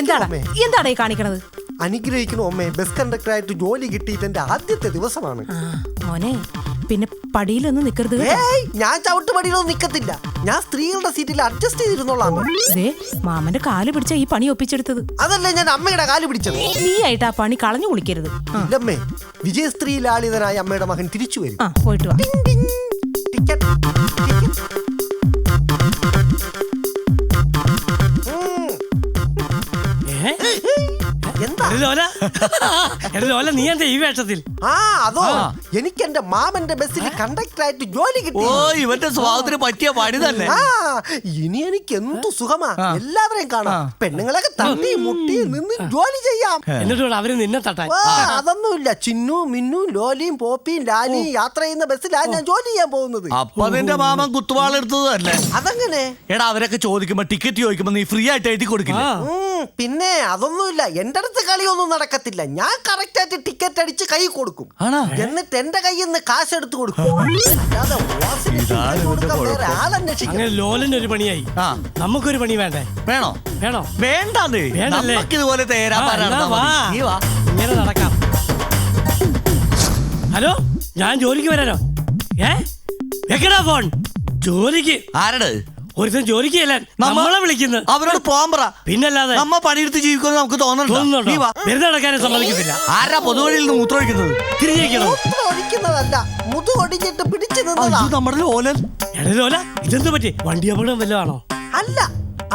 എന്താണ്? എന്താണ് ഈ കാണിക്കണത്? അനുഗ്രഹിക്കണോ അമ്മേ ബസ് കണ്ടക്ടറായിട്ട് ജോലി കിട്ടിയിട്ട് എന്റെ ആദ്യത്തെ ദിവസമാണ്. മോനെ പിന്നെ പടിയിലൊന്നും നിക്കരുത് ഞാൻ ഏയ് ഞാൻ ചവിട്ടുപടിയിലൊന്നും നിക്കത്തില്ല. ഞാൻ സ്ത്രീകളുടെ സീറ്റിൽ അഡ്ജസ്റ്റ് ചെയ്തിരുന്നോളാം. ദേ മാമന്റെ കാൽ പിടിച്ച ഈ പണി ഒപ്പിച്ചെടുത്തത്. അതല്ലേ ഞാൻ അമ്മയുടെ കാൽ പിടിച്ചത്? നീ ആയിട്ട് ആ പണി കളഞ്ഞു കുളിക്കരുത്. ഇല്ലമ്മേ വിജയ സ്ത്രീ ലാളിതനായ അമ്മയുടെ മകൻ തിരിച്ചു വരും. പോയിട്ട് വാ. ലോല. എടാ ലോല നീ എന്താ ഈ വേഷത്തിൽ? ആ അതോ എനിക്ക് എന്റെ മാമന്റെ ബസ്സിൽ കണ്ടക്ടറായിട്ട് ജോലി കിട്ടി. ഓ ഇവന്റെ സ്വഭാവത്തിന് പറ്റിയ പണി തന്നെ. ആ ഇനി എനിക്ക് എന്തു സുഖമാ എല്ലാവരെയും കാണാം. പെണ്ണുങ്ങളൊക്കെ തട്ടി മുട്ടി നിന്ന് ജോലി ചെയ്യാം. എന്നിട്ട് അവർ നിന്നെ തട്ടാൻ. ആ, അതൊന്നുമില്ല. ചിന്നു മിന്നു ലോലിയും പോപ്പിയും ലാലിയും യാത്ര ചെയ്യുന്ന ബസ്സിലാ ഞാൻ ജോലി ചെയ്യാൻ പോകുന്നത്. അപ്പൊ നിന്റെ മാമൻ കുത്തുവാളെടുത്തത് തന്നെ. അതെങ്ങനെ? എടാ അവരൊക്കെ ചോദിക്കുമ്പോ ടിക്കറ്റ് ചോദിക്കുമ്പോ നീ ഫ്രീ ആയിട്ട് എഴുതി കൊടുക്കില്ല. ഉം, പിന്നെ അതൊന്നുമില്ല. എന്റെ അടുത്ത് കളിയൊന്നും നടക്കത്തില്ല. ഞാൻ കറക്റ്റ് ആയിട്ട് ടിക്കറ്റ് അടിച്ച് കൈ കൊടുക്കും. ആണോ? എന്നിട്ട് എന്റെ കയ്യിൽ നിന്ന് കാശ് എടുത്ത് കൊടുക്കും. അല്ലാതെ വാസിന് ഇതാണ് ടിക്കറ്റ് കൊടുക്കാൻ ഇവന്റെ വേറെ ആളന്വേഷിക്കണം അങ്ങനെ ലോലന് ഒരു പണിയായി. ആ. നമുക്കൊരു പണി വേണ്ടേ? വേണോ? വേണോ? വേണ്ടേ വേണ്ടല്ലേ? നമുക്ക് ഇതുപോലെ തേരാ ആ, എന്നാ വാ. നീ വാ. ഇങ്ങനെ നടക്കാം. ഹലോ? ഞാൻ ജോലിക്ക് വരാനോ? ഏ? വെക്കടാ ഫോൺ ജോലിക്ക്. ആരട്? ഒരുത്തൻ ജോലിക്ക് ചെല്ലാൻ നമ്മളെ വിളിക്കുന്നത് അവരോട് പോകാൻ പറ. പിന്നല്ലാതെ നമ്മ പണിയെടുത്ത് ജീവിക്കുമെന്ന് നമുക്ക് തോന്നണ്ടോ? നീ വാ. വെറുതെ നടക്കാനും സമ്മതിക്കത്തില്ല. ആരാ പൊതുവഴിയിൽ നിന്ന് മൂത്രമൊഴിക്കുന്നത് തിരിഞ്ഞേക്കണോ. മൂത്രം ഒഴിക്കുന്നതല്ല മുതു ഒടിഞ്ഞിട്ട് പിടിച്ചു നിന്നതാ. അയ്യോ നമ്മുടെ ലോലൻ. എടാ ലോല ഇതെന്ത് പറ്റി? വണ്ടി അപകടം വല്ലതാണോ അല്ല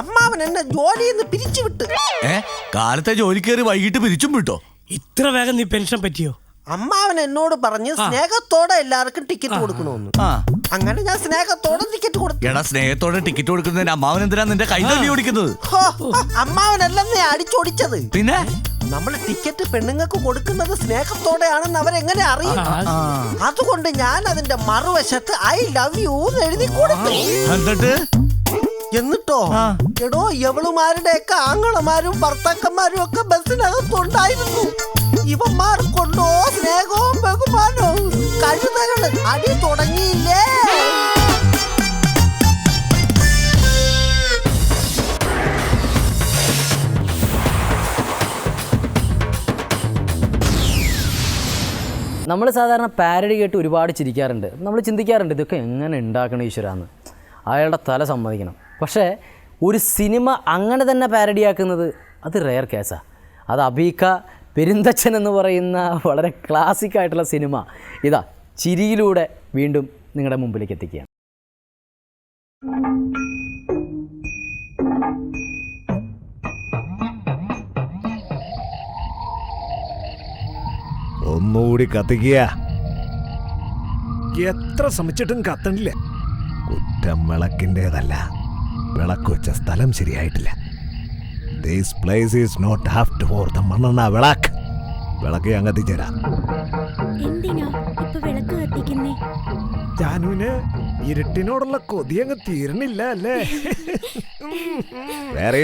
അമ്മാവൻ എന്നെ ജോലിയിൽ നിന്ന് പിരിച്ചുവിട്ട്. ഏ കാലത്തെ ജോലി കയറി വൈകിട്ട് പിരിച്ചും വിട്ടോ? ഇത്ര വേഗം നീ പെൻഷൻ പറ്റിയോ? അമ്മാവൻ എന്നോട് പറഞ്ഞ് സ്നേഹത്തോടെ എല്ലാവർക്കും ടിക്കറ്റ് കൊടുക്കണമെന്ന് അങ്ങനെ ഞാൻ സ്നേഹത്തോടെ ടിക്കറ്റ് കൊടുത്തു. എടാ സ്നേഹത്തോടെ ടിക്കറ്റ് കൊടുക്കുന്നതിന് അമ്മാവൻ എന്തിനാ നിന്റെ കൈ തല്ലി ഓടിക്കുന്നത്? അമ്മാവനല്ലെന്ന് അമ്മാവനല്ലെന്നേ അടിച്ചോടിച്ചത്. പിന്നെ? നമ്മൾ ടിക്കറ്റ് പെണ്ണുങ്ങൾക്ക് കൊടുക്കുന്നത് സ്നേഹത്തോടെയാണെന്ന് അവരെങ്ങനെ അറിയും? അതുകൊണ്ട് ഞാൻ അതിന്റെ മറുവശത്ത് ഐ ലവ് യു എന്ന് എഴുതി കൊടുത്തു. എന്നിട്ട്? എന്നിട്ടോ? എടോ എവളുമാരുടെയൊക്കെ ആങ്ങളമാരും ഭർത്താക്കന്മാരും ഒക്കെ ബസ്സിനകത്തുണ്ടായിരുന്നു. ഇവന്മാർ കൊണ്ടോ സ്നേഹവും ബഹുമാനവും കഴുതകൾ അടി തുടങ്ങിയില്ലേ? നമ്മൾ സാധാരണ പാരഡി കേട്ട് ഒരുപാട് ചിരിക്കാറുണ്ട്. നമ്മൾ ചിന്തിക്കാറുണ്ട് ഇതൊക്കെ എങ്ങനെ ഉണ്ടാക്കണം ഈശ്വരാന്ന്? അയാളുടെ തല സമ്മതിക്കണം. പക്ഷേ ഒരു സിനിമ അങ്ങനെ തന്നെ പാരഡിയാക്കുന്നത് അത് റെയർ കേസാണ് അത് അബീക്ക പെരുന്തച്ഛൻ എന്ന് പറയുന്ന വളരെ ക്ലാസിക് ആയിട്ടുള്ള സിനിമ. ഇതാ ചിരിയിലൂടെ വീണ്ടും നിങ്ങളുടെ മുമ്പിലേക്ക് എത്തിക്കുകയാണ്. ഒന്നുകൂടി കത്തിക്കുക. എത്ര ശ്രമിച്ചിട്ടും കത്തണില്ല. കുറ്റം വിളക്കിന്റെതല്ല. വിളക്ക് വെച്ച സ്ഥലം ശരിയായിട്ടില്ല. These place is not apt for the മണ്ണെണ്ണ വിളക്ക്. വിളക്ക് ഞാൻ കത്തിച്ചേരാം എന്തിനാ ഇപ്പൊ വിളക്ക് കത്തിക്കുന്നേ? ജാനുവിന് ഇരുട്ടിനോടുള്ള കൊതി അങ്ങ് തീരണില്ല അല്ലേ? വേറെ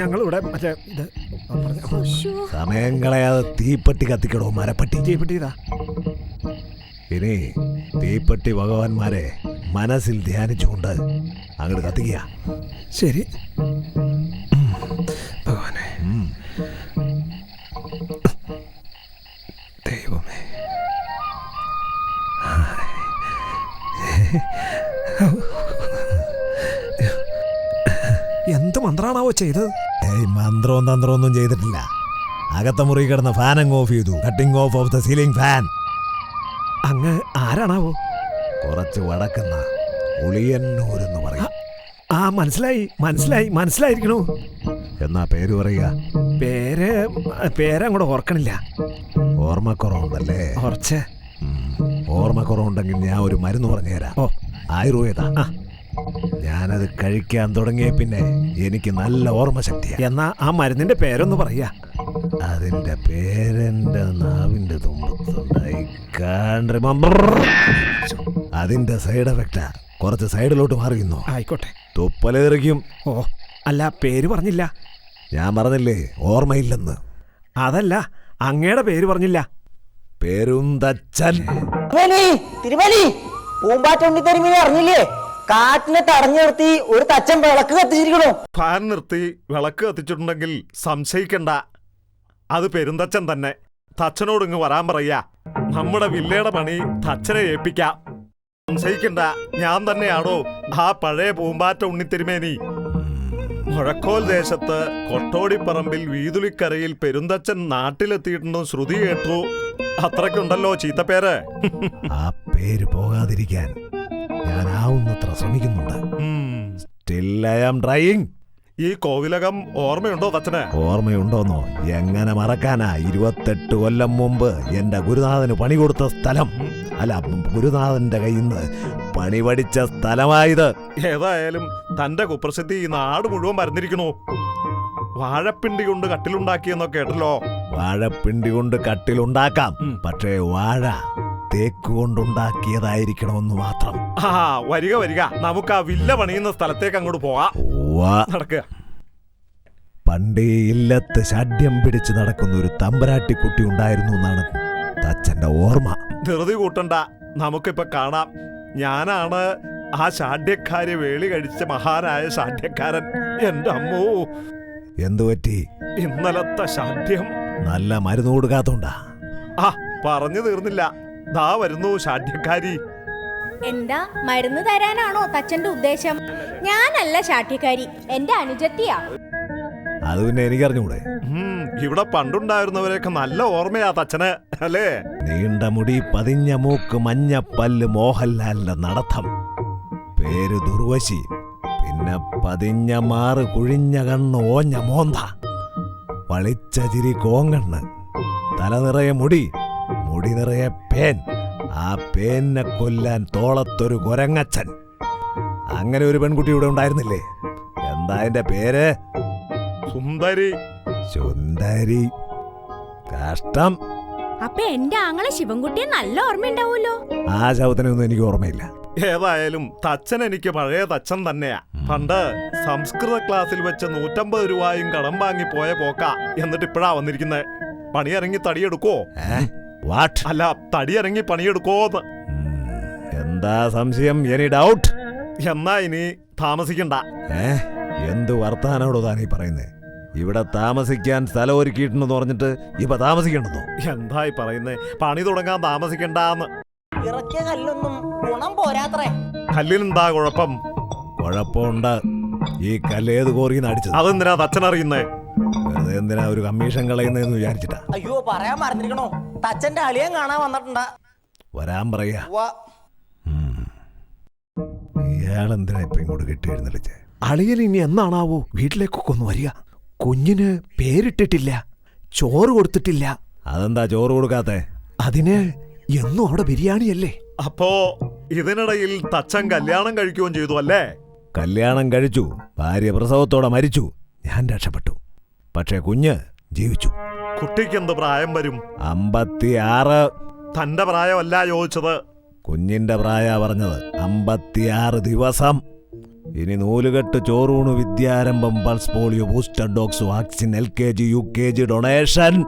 ഞങ്ങൾ ഇവിടെ മറ്റേ ഇത് സമയം കളയാതെ തീപ്പെട്ടി കത്തിക്കടോ മരപ്പട്ടി. തീപ്പെട്ടി ഇതാ. ഇനി തീപ്പെട്ടി ഭഗവാന്മാരെ മനസ്സിൽ ധ്യാനിച്ചുകൊണ്ട് അങ്ങോട്ട് കത്തിക്കുക. ശരി. ഭഗവാനെ. ദൈവമേ. എന്ത് മന്ത്രാണാവോ ചെയ്തത്? ഏയ് മന്ത്രവും തന്ത്രവും ഒന്നും ചെയ്തിട്ടില്ല. അകത്ത മുറി കിടന്ന ഫാൻ അങ്ങ് ഓഫ് ചെയ്തു. Cutting off off the ceiling fan അങ്ങ് ആരാണാവോ? കുറച്ച് വടക്കുന്ന. ഉളിയന്നൂരെന്ന് പറയാം. മനസ്സിലായി മനസ്സിലായി മനസ്സിലായിരിക്കണു. എന്നാ പേര് പറയുക? പേര് പേരങ്ങോട്ട് ഓർക്കണില്ല. ഓർമ്മക്കുറവുണ്ടല്ലേ? കുറച്ച് ഓർമ്മക്കുറവുണ്ടെങ്കിൽ ഞാൻ ഒരു മരുന്ന് പറഞ്ഞുതരാം. ഓ. ആയുർവേദ. ഞാനത് കഴിക്കാൻ തുടങ്ങിയ പിന്നെ എനിക്ക് നല്ല ഓർമ്മശക്തിയാ. എന്നാ ആ മരുന്നിന്റെ പേരൊന്ന് പറയാ അതിന്റെ പേരെന്റെ നാവിന്റെ തുമ്പത്തുണ്ടായി. അതിന്റെ സൈഡ് എഫക്റ്റാ. കുറച്ച് സൈഡിലോട്ട് മാറിയുന്നു ആയിക്കോട്ടെ. തുപ്പലേറിക്കും. ഓ അല്ല പേര് പറഞ്ഞില്ല. ഞാൻ പറഞ്ഞില്ലേ ഓർമ്മയില്ലെന്ന്. അതല്ല അങ്ങയുടെ പേര് പറഞ്ഞില്ല. പേരും തച്ചൻ തിരുമേനി തിരുമേനി പൂമ്പാറ്റ ഉണ്ണിത്തരുമീനെ അറിഞ്ഞില്ലേ? കാറ്റിനെ തടഞ്ഞു നിർത്തി ഒരു തച്ചൻ വിളക്ക് കത്തിച്ചിരിക്കണു ഫാൻ നിർത്തി വിളക്ക് കത്തിച്ചിട്ടുണ്ടെങ്കിൽ സംശയിക്കണ്ട. അത് പെരുന്തച്ചൻ തന്നെ. തച്ചനോട് ഇങ്ങ് വരാൻ പറയാ നമ്മുടെ വില്ലയുടെ പണി തച്ചനെ ഏൽപ്പിക്കാം. സംശയിക്കണ്ട. ഞാൻ തന്നെയാണോ ആ പഴയ പൂമ്പാറ്റ ഉണ്ണിത്തിരുമേനി? മുഴക്കോൽ ദേശത്ത് കൊട്ടോടിപ്പറമ്പിൽ വീതുളിക്കരയിൽ പെരുന്തച്ഛൻ നാട്ടിലെത്തിയിട്ടുണ്ടെന്ന് ശ്രുതി കേട്ടു. അത്രയ്ക്കുണ്ടല്ലോ ചീത്തപ്പേര്. ആ പേര് പോകാതിരിക്കാൻ ഞാൻ ആവുന്നത്ര ശ്രമിക്കുന്നുണ്ട്. സ്റ്റിൽ ഐ ആം ട്രൈയിങ് ഈ കോവിലകം ഓർമ്മയുണ്ടോ തച്ചനെ? ഓർമ്മയുണ്ടോന്നോ? എങ്ങനെ മറക്കാനാ? ഇരുപത്തെട്ട് കൊല്ലം മുമ്പ് എന്റെ ഗുരുനാഥന് പണി കൊടുത്ത സ്ഥലം. അല്ല ഗുരുനാഥന്റെ കയ്യിൽ നിന്ന് പണി പഠിച്ച സ്ഥലമായത്. ഏതായാലും തന്റെ കുപ്രസിദ്ധി ഈ നാട് മുഴുവൻ മരുന്നിരിക്കണു വാഴപ്പിണ്ടി കൊണ്ട് കട്ടിലുണ്ടാക്കിയെന്നോ കേട്ടല്ലോ? വാഴപ്പിണ്ടി കൊണ്ട് കട്ടിലുണ്ടാക്കാം. പക്ഷേ വാഴ തേക്ക് കൊണ്ടുണ്ടാക്കിയതായിരിക്കണമെന്ന് മാത്രം. ആ വരിക വരിക. നമുക്ക് ആ വില്ല പണിയുന്ന സ്ഥലത്തേക്ക് അങ്ങോട്ട് പോവാം. നടക്കുക. പണ്ടേ ഇല്ലത്ത് ഷഡ്യം പിടിച്ച് നടക്കുന്ന ഒരു തമ്പരാട്ടി കുട്ടി ഉണ്ടായിരുന്നു എന്നാണ് തച്ചന്റെ ഓർമ്മ. ധൃതി കൂട്ടണ്ട നമുക്കിപ്പൊ കാണാം. ഞാനാണ് ആ ഷാഢ്യക്കാരി വേളി കഴിച്ച മഹാനായ ഷാഢ്യക്കാരൻ എന്റെ അമ്മോ. എന്തുപറ്റി ഇന്നലത്തെ ഷാഢ്യം നല്ല മരുന്ന് കൊടുക്കാത്തോണ്ടാ. ആ പറഞ്ഞു തീർന്നില്ല. ദാ വരുന്നു ഷാഢ്യക്കാരി എന്താ മരുന്ന് തരാനാണോ തച്ചന്റെ ഉദ്ദേശം? ഞാനല്ല ശാഠ്യക്കാരി എന്റെ അനുജത്തിയാ. അത് പിന്നെ എനിക്കറിഞ്ഞൂടെ? ഉം, ഇവിടെ പണ്ടുണ്ടായിരുന്നവരെയൊക്കെ നല്ല ഓർമ്മയാ തച്ചന് അല്ലേ? നീണ്ട മുടി പതിഞ്ഞ മൂക്ക് മഞ്ഞ പല്ല് മോഹൻലാലിന്റെ നടത്തം. പേര് ദുർവശി പിന്നെ പതിഞ്ഞ മാറ് കുഴിഞ്ഞ കണ്ണ് ഓഞ്ഞ മോന്ത. വളിച്ച ചിരി കോങ്കണ്ണ് തല നിറയെ മുടി മുടി നിറയെ പേൻ. ആ പേനെ കൊല്ലാൻ തോളത്തൊരു കൊരങ്ങച്ചൻ. അങ്ങനെ ഒരു പെൺകുട്ടി ഇവിടെ ഉണ്ടായിരുന്നില്ലേ? എന്താ എന്റെ പേര്? സുന്ദരി. സുന്ദരി. കഷ്ടം. അപ്പൊ എന്റെ ആങ്ങളെ ശിവൻകുട്ടിയെ നല്ല ഓർമ്മയുണ്ടാവൂലോ ആ ശവത്തിനൊന്നും എനിക്ക് ഓർമ്മയില്ല. ഏതായാലും തച്ചൻ എനിക്ക് പഴയ തച്ചൻ തന്നെയാ. പണ്ട് സംസ്കൃത ക്ലാസ്സിൽ വെച്ച് നൂറ്റമ്പത് രൂപയും കടം വാങ്ങി പോയ പോക്ക. എന്നിട്ട് ഇപ്പഴാ വന്നിരിക്കുന്നത് പണിയിറങ്ങി തടിയെടുക്കോ ഏ? വാട്ട് അല്ല തടിയിറങ്ങി പണിയെടുക്കോന്ന്. എന്താ സംശയം? എനി ഡൗട്ട് എന്നാ ഇനി താമസിക്കണ്ട. ഏ? എന്ത് വർത്താനോടോ താനീ പറയുന്നേ? ഇവിടെ താമസിക്കാൻ സ്ഥലം ഒരുക്കിയിട്ടുണ്ടെന്ന് പറഞ്ഞിട്ട് ഇപ്പൊ താമസിക്കണ്ടെന്നോ? എന്തായി പറയുന്നേ? പണി തുടങ്ങാൻ താമസിക്കണ്ടെന്ന്. ഇറക്കിയ കല്ലൊന്നും ഗുണം പോരാത്രേ. കല്ലിനെന്താ കുഴപ്പം. കുഴപ്പമുണ്ട്. ഈ കല്ലേത് കോറിന്ന് അടിച്ചത്? അതെന്തിനാ തച്ചൻ അറിയുന്നേ എന്തിനാ ഒരു കമ്മീഷൻ കളയുന്നതെന്ന് വിചാരിച്ചിട്ടാ? അയ്യോ പറയാൻ മറന്നിരിക്കണോ. തച്ചന്റെ അളിയൻ കാണാൻ വന്നിട്ടുണ്ടാ. വരാൻ പറയാ. ഇയാളെന്തിനാ ഇപ്പൊ ഇങ്ങോട്ട് കെട്ടി എഴുന്നള്ളിച്ചേ അളിയൻ ഇനി എന്നാണാവോ? വീട്ടിലേക്കൊക്കെ ഒന്ന് വരിക. കുഞ്ഞിന് പേരിട്ടിട്ടില്ല. ചോറ് കൊടുത്തിട്ടില്ല. അതെന്താ ചോറ് കൊടുക്കാത്തെ? അതിന് എന്നും അവിടെ ബിരിയാണിയല്ലേ? അപ്പോ ഇതിനിടയിൽ തച്ചൻ കല്യാണം കഴിക്കുകയും ചെയ്തു അല്ലേ? കല്യാണം കഴിച്ചു. ഭാര്യ പ്രസവത്തോടെ മരിച്ചു. ഞാൻ രക്ഷപ്പെട്ടു. പക്ഷേ കുഞ്ഞ് ജീവിച്ചു. കുട്ടിക്ക് എന്ത് പ്രായം വരും? അമ്പത്തിയാറ്. തന്റെ പ്രായമല്ല ചോദിച്ചത്. കുഞ്ഞിന്റെ പ്രായ പറഞ്ഞത്. അമ്പത്തിയാറ് ദിവസം. ഇനി നൂലുകെട്ട് ചോറൂണ് വിദ്യാരംഭം pulse polio booster dose vaccine L K G U K G donation.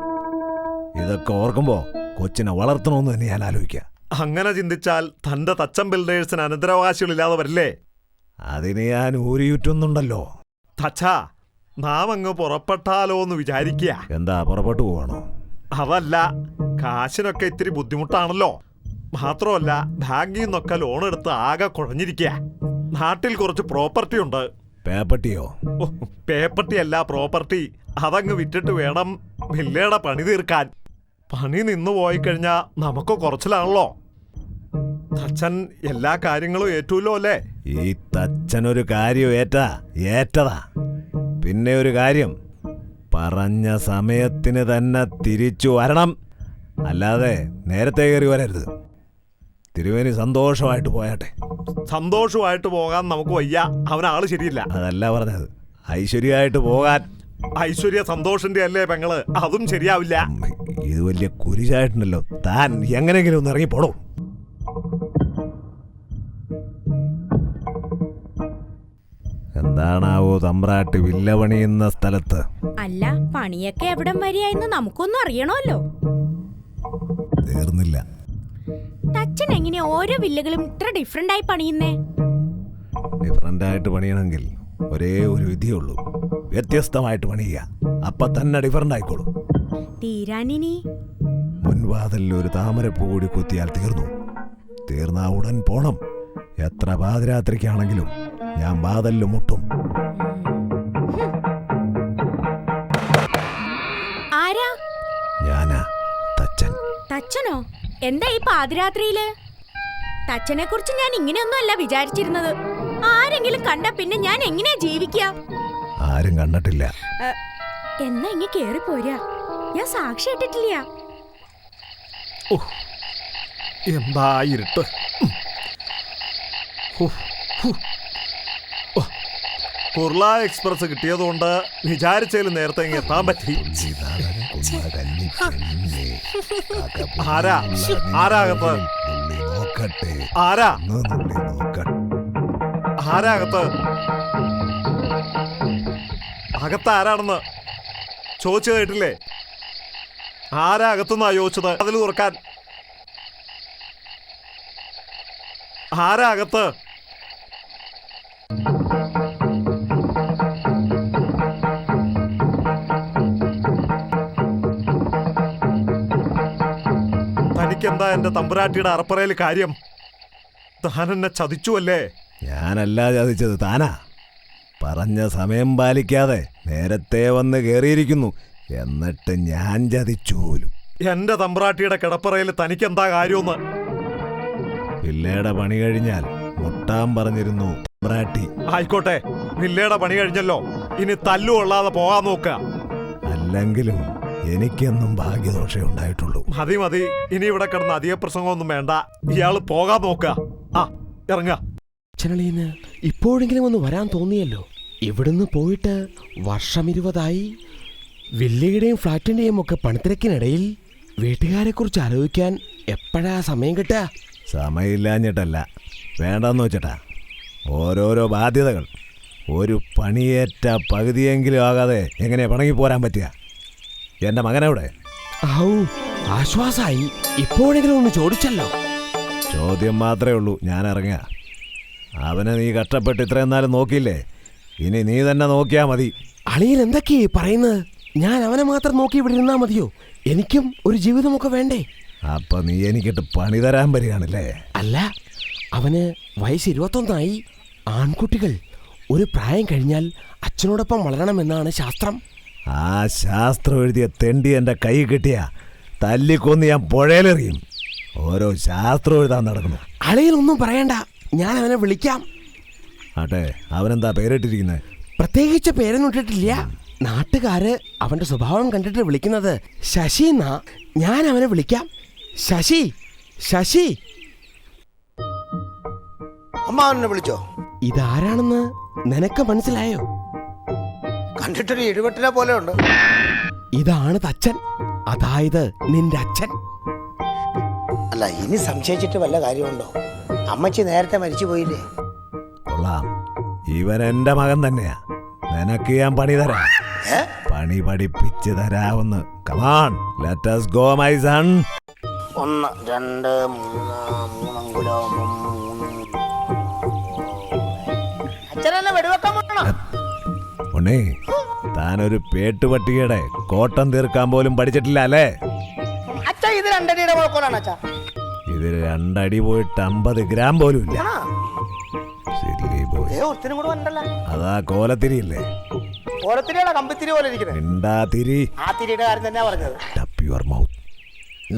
ഇതൊക്കെ ഓർക്കുമ്പോ കൊച്ചിനെ വളർത്തണമെന്ന് തന്നെ ഞാൻ ആലോചിക്കുക അങ്ങനെ ചിന്തിച്ചാൽ തന്റെ തച്ചൻ ബിൽഡേഴ്സിന് അനന്തരാവകാശികളില്ലാതെ വരില്ലേ? അതിന് ഞാൻ ഊരിയുറ്റുന്നുണ്ടല്ലോ. തച്ചാ നാം അങ്ങ് പുറപ്പെട്ടാലോ എന്ന് വിചാരിക്കുക. എന്താ പുറപ്പെട്ടു പോവാണോ? അതല്ല കാശിനൊക്കെ ഇത്തിരി ബുദ്ധിമുട്ടാണല്ലോ. മാത്രമല്ല ബാങ്കിൽ നിന്നൊക്കെ ലോൺ എടുത്ത് ആകെ കുഴഞ്ഞിരിക്കുക. നാട്ടിൽ കുറച്ച് പ്രോപ്പർട്ടി ഉണ്ട്. പേപ്പട്ടിയോ പേപ്പട്ടി പേപ്പർട്ടി അല്ല പ്രോപ്പർട്ടി. അതങ്ങ് വിറ്റിട്ട് വേണം വില്ലയുടെ പണി തീർക്കാൻ. പണി നിന്നു പോയി കഴിഞ്ഞാ നമുക്ക് കുറച്ചിലാണല്ലോ. തച്ചൻ എല്ലാ കാര്യങ്ങളും ഏറ്റുമല്ലോ അല്ലേ? ഈ തച്ചൻ ഒരു കാര്യം ഏറ്റാ ഏറ്റതാ. പിന്നെ ഒരു കാര്യം. പറഞ്ഞ സമയത്തിന് തന്നെ തിരിച്ചു വരണം. അല്ലാതെ നേരത്തെ കയറി വരരുത്. തിരുവേനി സന്തോഷമായിട്ട് പോയാട്ടെ. സന്തോഷമായിട്ട് പോകാൻ നമുക്ക് വയ്യ. അവനാൾ ശരിയില്ല. അതല്ല പറഞ്ഞത്. ഐശ്വര്യമായിട്ട് പോകാൻ. ഐശ്വര്യ സന്തോഷിന്റെ അല്ലേ പെങ്ങൾ? അതും ശരിയാവില്ല. ഇത് വലിയ കുരിശായിട്ടുണ്ടല്ലോ. താൻ എങ്ങനെയെങ്കിലും ഒന്ന് ഇറങ്ങിപ്പോടോ എന്താണാവോ തമ്പ്രാട്ട് വില്ല പണിയുന്ന സ്ഥലത്ത്? അല്ല പണിയൊക്കെ എവിടം വരെയായെന്ന് നമുക്കൊന്നും അറിയണമല്ലോ. തീർന്നില്ല. തച്ചൻ എങ്ങനെ ഓരോ വില്ലകളും ഇത്ര ഡിഫറെന്റ് ആയി പണിയുന്നേ? ഡിഫറെന്റ് ആയിട്ട് പണിയണമെങ്കിൽ ഒരേ ഒരു വിധിയുള്ളൂ വ്യത്യസ്തമായിട്ട് പണിയുക. അപ്പൊ തന്നെ ഡിഫറെന്റ് ആയിക്കോളും. തീരാനിനി. മുൻവാതിലിൽ ഒരു താമരപ്പൂ കൂടി കുത്തിയാൽ തീർന്നു. തീർന്നാ ഉടൻ പോണം. എത്ര പാതിരാത്രിക്കാണെങ്കിലും ഞാൻ വാതിലിൽ മുട്ടും. ആരാ? ഞാനാ തച്ചൻ. തച്ചനോ? എന്താ ഈ പാതിരാത്രിയിൽ? തച്ചനെ കുറിച്ച് ഞാൻ ഇങ്ങനെയൊന്നും അല്ല വിചാരിച്ചിരുന്നത്. ആരെങ്കിലും കണ്ട പിന്നെ ഞാൻ എങ്ങനെയാ ജീവിക്കുക? ആരും കണ്ടിട്ടില്ല. എന്നാ ഇങ്ങ കേറി പോരാ ഞാൻ സാക്ഷി ഇട്ടിട്ടില്ല. എന്താ ഇരുട്ട്? കുർള എക്സ്പ്രസ് കിട്ടിയതുകൊണ്ട് വിചാരിച്ചതിൽ നേരത്തെ ഇങ്ങ് എത്താൻ പറ്റി. ആരാ? ആരാ? അകത്ത്? നുള്ളി നോക്കട്ടെ. ആരാ? ഒന്ന് ആരാ അകത്ത് അകത്ത് ആരാണെന്ന് ചോദിച്ചു കേട്ടില്ലേ? ആരാ അകത്തുനിന്നാ ചോദിച്ചത്? അതിൽ തുറക്കാൻ. ആരാ അകത്ത് തനിക്കെന്താ എന്റെ തമ്പുരാട്ടിയുടെ അറപ്പറയിൽ കാര്യം? താൻ എന്നെ ചതിച്ചു അല്ലേ ഞാനല്ല ചതിച്ചത് താനാ. പറഞ്ഞ സമയം പാലിക്കാതെ നേരത്തെ വന്ന് കയറിയിരിക്കുന്നു എന്നിട്ട് ഞാൻ ചതിച്ചു എന്റെ തമ്പുരാട്ടിയുടെ കിടപ്പറയിൽ തനിക്കെന്താ കാര്യമെന്ന്? പിള്ളയുടെ പണി കഴിഞ്ഞാൽ മുട്ടാൻ പറഞ്ഞിരുന്നു തമ്പുരാട്ടി. ആയിക്കോട്ടെ പിള്ളയുടെ പണി കഴിഞ്ഞല്ലോ. ഇനി തല്ലു കൊള്ളാതെ പോകാൻ നോക്കുക. അല്ലെങ്കിലും എനിക്കെന്നും ഭാഗ്യദോഷേ ഉണ്ടായിട്ടുള്ളൂ. മതി മതി. ഇനി ഇവിടെ കിടന്ന് അധിക പ്രസംഗമൊന്നും വേണ്ട. ഇയാൾ പോകാൻ നോക്കുക. ആ ഇറങ്ങ ചെനളീന്ന് ഇപ്പോഴെങ്കിലും ഒന്ന് വരാൻ തോന്നിയല്ലോ. ഇവിടുന്ന് പോയിട്ട് വർഷം ഇരുപതായി വില്ലയുടെയും ഫ്ലാറ്റിന്റെയും ഒക്കെ പണിത്തിരക്കിനിടയിൽ വീട്ടുകാരെ കുറിച്ച് ആലോചിക്കാൻ എപ്പോഴാ സമയം കിട്ടുക? സമയമില്ലാഞ്ഞിട്ടല്ല. വേണ്ടെന്ന് വെച്ചിട്ടാ. ഓരോരോ ബാധ്യതകൾ. ഒരു പണിയേറ്റ പകുതിയെങ്കിലും ആകാതെ എങ്ങനെ പണങ്ങി പോരാൻ പറ്റുക? എന്റെ മകനെവിടെ ഔ ആശ്വാസായി. ഇപ്പോഴെങ്കിലും ഒന്ന് ചോദിച്ചല്ലോ. ചോദ്യം മാത്രമേ ഉള്ളൂ ഞാൻ ഇറങ്ങുക. അവനെ നീ കഷ്ടപ്പെട്ട് ഇത്രയും നാളും നോക്കിയില്ലേ? ഇനി നീ തന്നെ നോക്കിയാ മതി. അളിയൻ എന്തൊക്കെയാ പറയുന്നത്? ഞാൻ അവനെ മാത്രം നോക്കി ഇവിടെ ഇരുന്നാ മതിയോ? എനിക്കും ഒരു ജീവിതമൊക്കെ വേണ്ടേ? അപ്പൊ നീ എനിക്കിട്ട് പണി തരാൻ വരികയാണല്ലേ? അല്ല അവന് വയസ്സ് ഇരുപത്തൊന്നായി. ആൺകുട്ടികൾ ഒരു പ്രായം കഴിഞ്ഞാൽ അച്ഛനോടൊപ്പം വളരണമെന്നാണ് ശാസ്ത്രം. ആ ശാസ്ത്രം എഴുതിയ തെണ്ടി എന്റെ കൈ കിട്ടിയ തല്ലിക്കൊന്ന് ഞാൻ പുഴയിലെറിയും. ഓരോ ശാസ്ത്രം എഴുതാൻ നടക്കുന്നു. ഒന്നും പറയണ്ട. ഞാൻ അവനെ വിളിക്കാം. ആട്ടെ അവനെന്താ പേരിട്ടിരിക്കുന്നത് പ്രത്യേകിച്ച് പേരൊന്നും ഇട്ടിട്ടില്ല. നാട്ടുകാര് അവന്റെ സ്വഭാവം കണ്ടിട്ട് വിളിക്കുന്നത് ശശി എന്നാ. ഞാൻ അവനെ വിളിക്കാം. ശശി ശശി. അമ്മ അവനെ വിളിച്ചോ? ഇതാരാണെന്ന് നിനക്ക് മനസ്സിലായോ? കണ്ടിട്ടൊരു ഇടിവെട്ടിനെ പോലെ ഉണ്ട്. ഇതാണ് തച്ചൻ. അതായത് നിന്റെ അച്ഛൻ. അല്ല ഇനി സംശയിച്ചിട്ട് വല്ല കാര്യമുണ്ടോ? അമ്മച്ചി നേരത്തെ മരിച്ചു പോയില്ലേ? കൊള്ളാം. ഇവൻ എന്റെ മകൻ തന്നെയാ. നിനക്ക് ഞാൻ പണി തരാം. പണി പഠിപ്പിച്ച് തരാവുന്ന്. Come on let's go my son ഒന്ന് രണ്ട് മൂന്ന് മൂന്നങ്കുലം ഉണ്ണി താനൊരു പേട്ടുപട്ടികയുടെ കോട്ടം തീർക്കാൻ പോലും പഠിച്ചിട്ടില്ല അല്ലേ? അച്ഛാ ഇത് രണ്ടടിയുടെ കുഴപ്പമാണ് അച്ഛാ. ഇതിൽ രണ്ടടി പോയിട്ട് അമ്പത് ഗ്രാം പോലും ഇല്ല. അതാ കോലത്തിരിയില്ലേ? കമ്പിത്തിരി പോലെ ഇരിക്കുന്നത് മിണ്ടാ തിരി ആ തിരിയുടെ കാര്യം തന്നെയാ പറഞ്ഞത്. ടപ്പ് യുവർ മൗത്ത്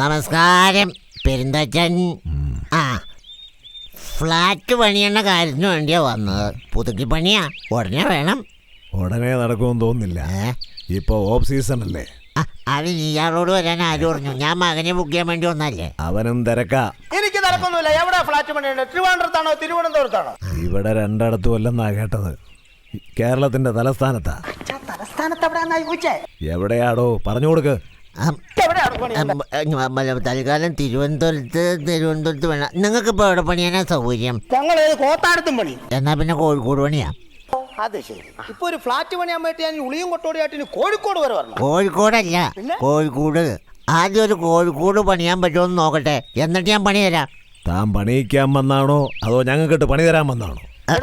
നമസ്കാരം പെരുന്തച്ചൻ. ആ ഫ്ലാറ്റ് പണിയണ കാര്യത്തിന് വേണ്ടിയാ വന്നത്. പുതുക്കി പണിയാ ഉടനെ വേണം. ഉടനെ നടക്കുമെന്ന് തോന്നുന്നില്ല? ഇപ്പൊ ഓഫ് സീസൺ അല്ലേ? അത് ഇയാളോട് വരാൻ ആര് പറഞ്ഞു? ഞാൻ മകനെ ബുക്ക് ചെയ്യാൻ വേണ്ടി വന്നല്ലേ അവനും തിരക്കാ. എനിക്ക് തിരക്കൊന്നുമില്ല. എവിടെ ഫ്ലാറ്റ് പണിയുണ്ട്? തിരുവനന്തപുരത്താണോ? തിരുവനന്തപുരത്താണോ? ഇവിടെ രണ്ടിടത്തും അല്ലെന്നാ കേട്ടത്. കേരളത്തിന്റെ തലസ്ഥാനത്താ. തലസ്ഥാനത്ത് എവിടെയാടോ? പറഞ്ഞു കൊടുക്ക്. തൽക്കാലം തിരുവനന്തപുരത്ത് തിരുവനന്തപുരത്ത് വേണം. നിങ്ങൾക്ക് ഇപ്പോൾ എവിടെ പണിയാനാ സൗകര്യം? ഞങ്ങൾ കോത്താടത്തും പണി. എന്നാ പിന്നെ കോഴിക്കോട് പണിയാ? അത് ശരി. ഇപ്പൊ ഒരു ഫ്ലാറ്റ് പണിയാൻ വേണ്ടി ഞാൻ ഉളിയും കൊട്ടോടിയായിട്ട് ഇനി കോഴിക്കോട് വരെ വരണം. കോഴിക്കോടല്ല കോഴിക്കോട്. ആദ്യം ഒരു കോഴിക്കോട് പണിയാൻ പറ്റുമോ എന്ന് നോക്കട്ടെ. എന്നിട്ട് ഞാൻ പണി തരാം. താൻ പണിയിക്കാൻ വന്നാണോ? അതോ ഞങ്ങൾക്കിട്ട് പണി തരാൻ വന്നാണോ?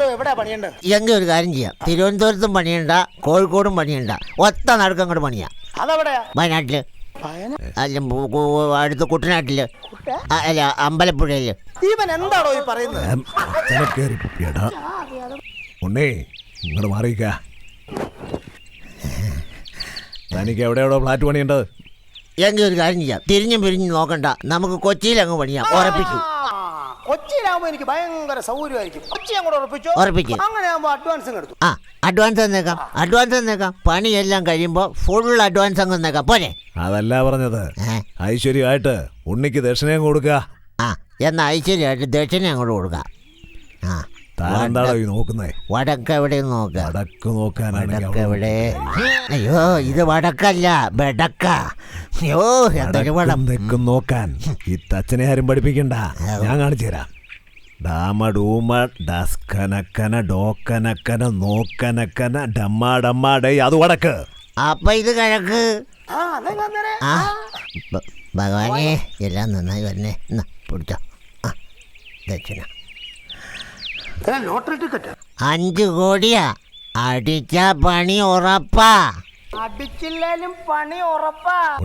എവിടെയാ പണിയണ്ടത്? എങ്കിൽ ഒരു കാര്യം ചെയ്യാം. തിരുവനന്തപുരത്തും പണിയണ്ട കോഴിക്കോടും പണിയണ്ട. ഒത്ത നടുക്കം അങ്ങോട്ട് പണിയാം. അതെവിടെയാ? വയനാട്ടിൽ. അല്ല മു- കു- അടുത്ത കുട്ടനാട്ടിൽ. അല്ല അമ്പലപ്പുഴയിൽ. ഇവൻ എന്താണോ ഈ പറയുന്നത്? എടാ ഉണ്ണേ ഇങ്ങോട്ട് മാറിയിക്ക തനിക്ക് എവിടെ എവിടെ ഫ്ലാറ്റ് പണിയേണ്ടത്? എങ്കിൽ ഒരു കാര്യം ചെയ്യാം. തിരിഞ്ഞും പിരിഞ്ഞും നോക്കണ്ട. നമുക്ക് കൊച്ചിയിൽ അങ്ങ് പണിയാം. ഉറപ്പിക്കും. കൊച്ചിയിലാവുമ്പോ എനിക്ക് ഭയങ്കര സൗകര്യമായിരിക്കും. കൊച്ചി അങ്ങോട്ട് ഉറപ്പിച്ചോ. അങ്ങനെ ആവുമ്പോ അഡ്വാൻസ് എടുത്തു. ആ അഡ്വാൻസ് തന്നേക്കാം. അഡ്വാൻസ് തന്നേക്കാം. പണിയെല്ലാം കഴിയുമ്പോ ഫുൾ അഡ്വാൻസ് അങ്ങ് തന്നേക്കാം. പോരെ. അതല്ല പറഞ്ഞത്? ഐശ്വര്യമായിട്ട് ഉണ്ണിക്ക് ദക്ഷിണയും കൊടുക്കുക ആ എന്നാ ഐശ്വര്യമായിട്ട് ദക്ഷിണ അങ്ങോട്ട് കൊടുക്കാം. ആ. താനെന്താണോ ഈ നോക്കുന്നേ? വടക്ക് എവിടെ നോക്കാം. വടക്ക് നോക്കാനാണെങ്കിൽ വടക്ക് അവിടെ എവിടെ? അയ്യോ ഇത് വടക്കല്ല ബെടക്ക. അയ്യോ എന്തൊരു വടം. വടക്കും തെക്കും നോക്കാൻ. ഈ തച്ചനെ ആരും പഠിപ്പിക്കണ്ട. ഞാൻ കാണിച്ചു തരാം. ഡാമ ഡൂമ ഡസ്കനക്കന ഡോക്കനക്കന നോക്കനക്കന ഡമ്മ ഡമ്മ ഡേ അത് വടക്ക്. അപ്പൊ ഇത് കിഴക്ക്. ആ അതെങ്ങനെ അന്നേരം? ആ ഭ- ഭഗവാനെ എല്ലാം നന്നായി വരണേ. എന്നാ പിടിച്ചോ. ആ ദക്ഷിണ. ലോട്ടറി ടിക്കറ്റ് അഞ്ച് കോടിയാ. അടിച്ച പണി ഉറപ്പാ. അടിച്ചില്ലാലും പണി ഉറപ്പാ.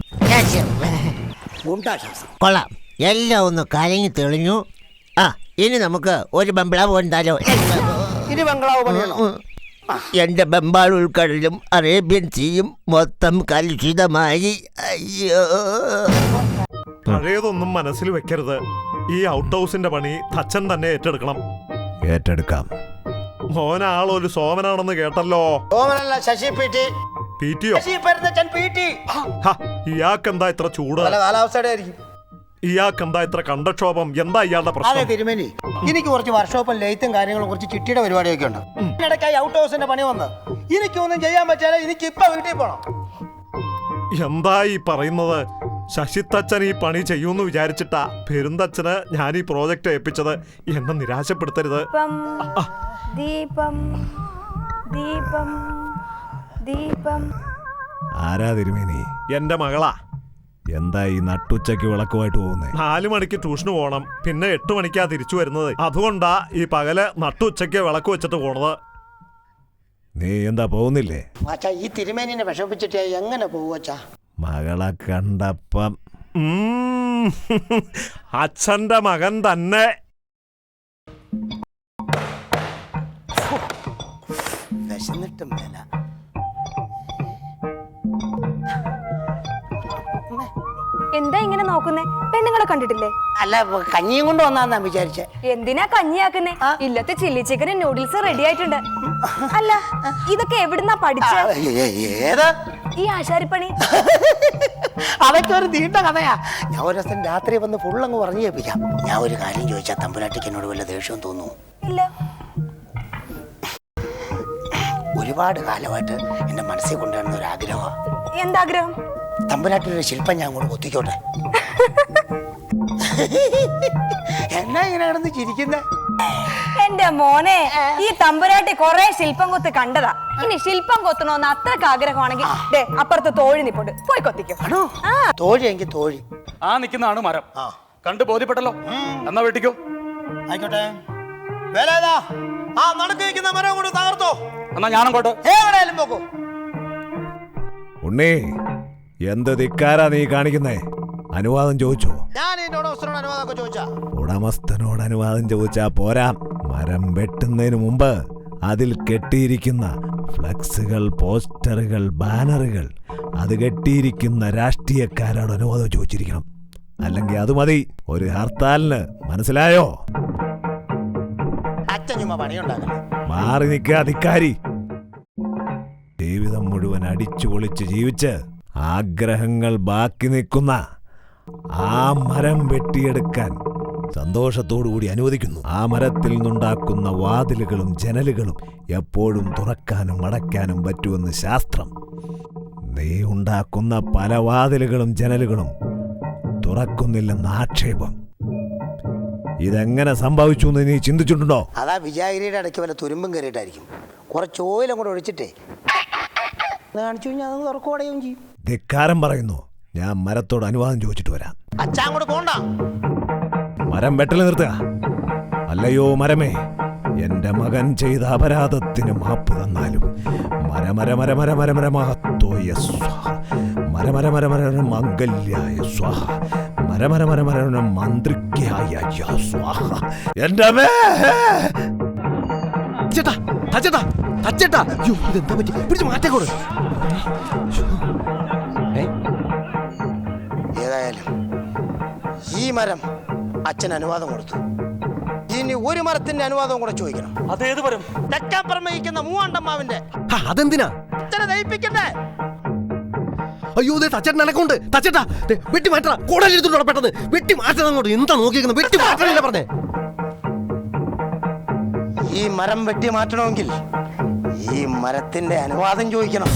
കൊള്ളാം. എല്ലാം ഒന്ന് കലങ്ങി തെളിഞ്ഞു. ആ ഇനി നമുക്ക് ഒരു ബംഗ്ലാവ് ഉണ്ടാലോ ഇനി ബംഗ്ലാവ് പണിയണോ? എന്റെ ബംബാൾ ഉൾക്കടലും അറേബ്യൻ സീയും മൊത്തം കലുഷിതമായി. അയ്യോ. പഴയതൊന്നും മനസ്സിൽ വെക്കരുത്. ഈ ഔട്ട് ഹൗസിന്റെ പണി തച്ചൻ തന്നെ ഏറ്റെടുക്കണം. ഏറ്റെടുക്കാം. മോനാളൊരു സോമനാണെന്ന് കേട്ടല്ലോ. സോമനല്ല ശശി പി ടി. പി ടിയോ ശശി പരുന്നച്ചൻ പി ടി. ഇയാൾക്കെന്താ ഇത്ര ചൂട്? പല കാലാവസ്ഥയുടെ ആയിരിക്കും ഇയാൾക്കെന്താ ഇത്ര കണ്ടക്ഷോഭം? എന്താ ഇയാളുടെ അതെ പ്രശ്നം തിരുമേനി. എനിക്ക് കുറച്ച് വർക്ക്ഷോപ്പും ലെയ്ത്തും കാര്യങ്ങളും കുറച്ച് ചിട്ടിയുടെ പരിപാടിയൊക്കെ ഉണ്ട്. ഇടയ്ക്കായി ഔട്ട് ഹൗസിന്റെ പണി വന്ന്. എനിക്കൊന്നും ചെയ്യാൻ പറ്റാതെ എനിക്ക് ഇപ്പൊ വീട്ടിൽ പോണം. എന്താ ഈ പറയുന്നത്? ശശിത്തച്ഛൻ ഈ പണി ചെയ്യൂന്ന് വിചാരിച്ചിട്ടാ പെരുന്തച്ഛന് ഞാൻ ഈ പ്രോജക്റ്റ് ഏൽപ്പിച്ചത് എന്നെ നിരാശപ്പെടുത്തരുത്. ദീപം ദീപം ദീപം ആരാ തിരുമേനി? എന്റെ മകളാ. എന്താ ഈ നട്ടുച്ചയ്ക്ക് വിളക്കുമായിട്ട് പോകുന്നത് നാലു മണിക്ക് ട്യൂഷന് പോകണം പിന്നെ എട്ട് മണിക്കാ തിരിച്ചു വരുന്നത്. അതുകൊണ്ടാ ഈ പകൽ നട്ടുച്ചയ്ക്ക് വിളക്ക് വെച്ചിട്ട് പോണത്. നീ എന്താ പോകുന്നില്ലേ? അച്ഛാ ഈ തിരുമേനിനെ വിഷമിപ്പിച്ചിട്ട് എങ്ങനെ പോവച്ചാ മകളെ കണ്ടപ്പം. അച്ഛന്റെ അച്ഛന്റെ മകൻ തന്നെ. വിശന്നിട്ടും മേല. എന്താ ഇങ്ങനെ നോക്കുന്നേ? പെണ്ണുങ്ങളെ കണ്ടിട്ടില്ലേ? അല്ല കഞ്ഞിയും കൊണ്ട് വന്നാന്നാ വിചാരിച്ചേ. എന്തിനാ കഞ്ഞിയാക്കുന്നേ? ഇല്ലത്തെ ചില്ലി ചിക്കനും നൂഡിൽസ് റെഡി ആയിട്ടുണ്ട്. അല്ല ഇതൊക്കെ എവിടുന്നാ പഠിച്ചേ? ഏത്? ഈ ആശാരിപ്പണി. അതൊക്കെ ഒരു നീണ്ട കഥയാ. ഞാൻ ഒരു ദിവസം രാത്രി വന്ന് ഫുള്ളങ്ങ് പറഞ്ഞു കേൾപ്പിക്കാം ഞാൻ ഒരു കാര്യം ചോദിച്ചാൽ തമ്പുരാട്ടിക്ക് എന്നോട് വല്ല ദേഷ്യം തോന്നുന്നു? ഇല്ല. ഒരുപാട് കാലമായിട്ട് എന്റെ മനസ്സിൽ കൊണ്ടുവരുന്ന ഒരു ആഗ്രഹമാണ് എന്താഗ്രഹം? തമ്പുരാട്ടിയുടെ ശില്പം ഞാൻ അങ്ങോട്ട് കൊത്തിക്കോട്ടെ? എന്നാ ഇങ്ങനെ കിടന്ന് ചിരിക്കുന്നേ? എന്റെ മോനെ ഈ തമ്പുരാട്ടി കൊറേ ശില്പം കൊത്ത് കണ്ടതാ. ഇനി ശില്പം കൊത്തണോന്ന് അത്രയ്ക്ക് ആഗ്രഹമാണെങ്കിൽ ദേ അപ്പുറത്ത് തോഴി നിപ്പുണ്ട്. പോയി കൊത്തിക്കും. ആണോ? തോഴി എങ്കിൽ തോഴി. ആ നിൽക്കുന്നതാണ് മരം. ആ. കണ്ടു ബോധ്യപ്പെട്ടല്ലോ? എന്നാ വെട്ടിക്കോ. ആയിക്കോട്ടെ. വേലേതാ ആ നടക്ക് നിൽക്കുന്ന മരം കൊണ്ട് തകർത്തോ. എന്നാ ഞാനങ്ങോട്ട് എവിടെയാലും പോക്കോ. ഉണ്ണി എന്ത് ധിക്കാരാ നീ കാണിക്കുന്നേ? അനുവാദം ചോദിച്ചോ? ഞാൻ അനുവാദമൊക്കെ ചോദിച്ചാ. ഉടമസ്ഥനോട് അനുവാദം ചോദിച്ചാ പോരാ. മരം വെട്ടുന്നതിന് മുമ്പ് അതിൽ കെട്ടിയിരിക്കുന്ന ഫ്ലക്സുകൾ പോസ്റ്ററുകൾ ബാനറുകൾ അത് കെട്ടിയിരിക്കുന്ന രാഷ്ട്രീയക്കാരോട് അനുവാദം ചോദിച്ചിരിക്കണം. അല്ലെങ്കിൽ അത് മതി. ഒരു ഹർത്താലിന് മനസ്സിലായോ? മാറി നിൽക്കുക അധികാരി. ജീവിതം മുഴുവൻ അടിച്ചു പൊളിച്ച് ജീവിച്ച് ആഗ്രഹങ്ങൾ ബാക്കി നിൽക്കുന്ന ആ മരം വെട്ടിയെടുക്കാൻ സന്തോഷത്തോടുകൂടി അനുവദിക്കുന്നു. ആ മരത്തിൽ നിന്നുണ്ടാക്കുന്ന വാതിലുകളും ജനലുകളും എപ്പോഴും തുറക്കാനും അടയ്ക്കാനും പറ്റുമെന്ന് ശാസ്ത്രം. നീ ഉണ്ടാക്കുന്ന പല വാതിലുകളും ജനലുകളും തുറക്കുന്നില്ലെന്ന് ആക്ഷേപം. ഇതെങ്ങനെ സംഭവിച്ചു എന്ന് നീ ചിന്തിച്ചിട്ടുണ്ടോ? അതാ വിജയഗിരിയുടെ ഇടയ്ക്ക് വല്ല തുരുമ്പും കയറിയിട്ടായിരിക്കും. കുറച്ച് ഓയിലും കൂടെ ഒഴിച്ചിട്ടേ. കാണിച്ചു കഴിഞ്ഞാൽ അത് തുറക്കുകയും ചെയ്യും. ധിക്കാരം പറയുന്നു. ഞാൻ മരത്തോട് അനുവാദം ചോദിച്ചിട്ട് വരാം. അച്ഛാ അങ്ങോട്ട് പോണ്ട. മരം വെട്ടൽ നിർത്തുക. അല്ലയോ മരമേ എന്റെ മകൻ ചെയ്ത അപരാധത്തിന് മാപ്പ് തന്നാലും. മരമര മര മര മര മര മഹത്തോയ സ്വാഹ. മര മംഗല്യായ സ്വാഹ. മരമര മര മര മര മന്ത്രിക്കായ സ്വാഹ എന്റെ മേ ചേട്ടാ. തച്ചേട്ടാ തച്ചേട്ടാ അയ്യോ ഇതെന്താ പറ്റി? ഏതായാലും ഈ മരം അച്ഛൻ അനുവാദം കൊടുത്തു. ഇനി ഒരു മരത്തിന്റെ അനുവാദം കൂടെ ചോദിക്കണം. അതേത് വരും തെക്കാപ്പുറമയിക്കുന്ന മൂവാണ്ടമ്മാവിന്റെ. അതെന്തിനാ? അച്ഛനെ ദയിപ്പിക്കണ്ടേ അയ്യോ ദേ തച്ചേട്ടൻ എനക്കുണ്ട് തച്ചേട്ടാ ദേ, വെട്ടി മാറ്റണം എടുത്തോളൂ പെട്ടെന്ന്? വെട്ടി മാറ്റണം അങ്ങോട്ട്. എന്താ നോക്കിയിരിക്കുന്നത് വെട്ടി മാറ്റണില്ല പറഞ്ഞേ. ഈ മരം വെട്ടി മാറ്റണമെങ്കിൽ ഈ മരത്തിന്റെ അനുവാദം ചോദിക്കണം.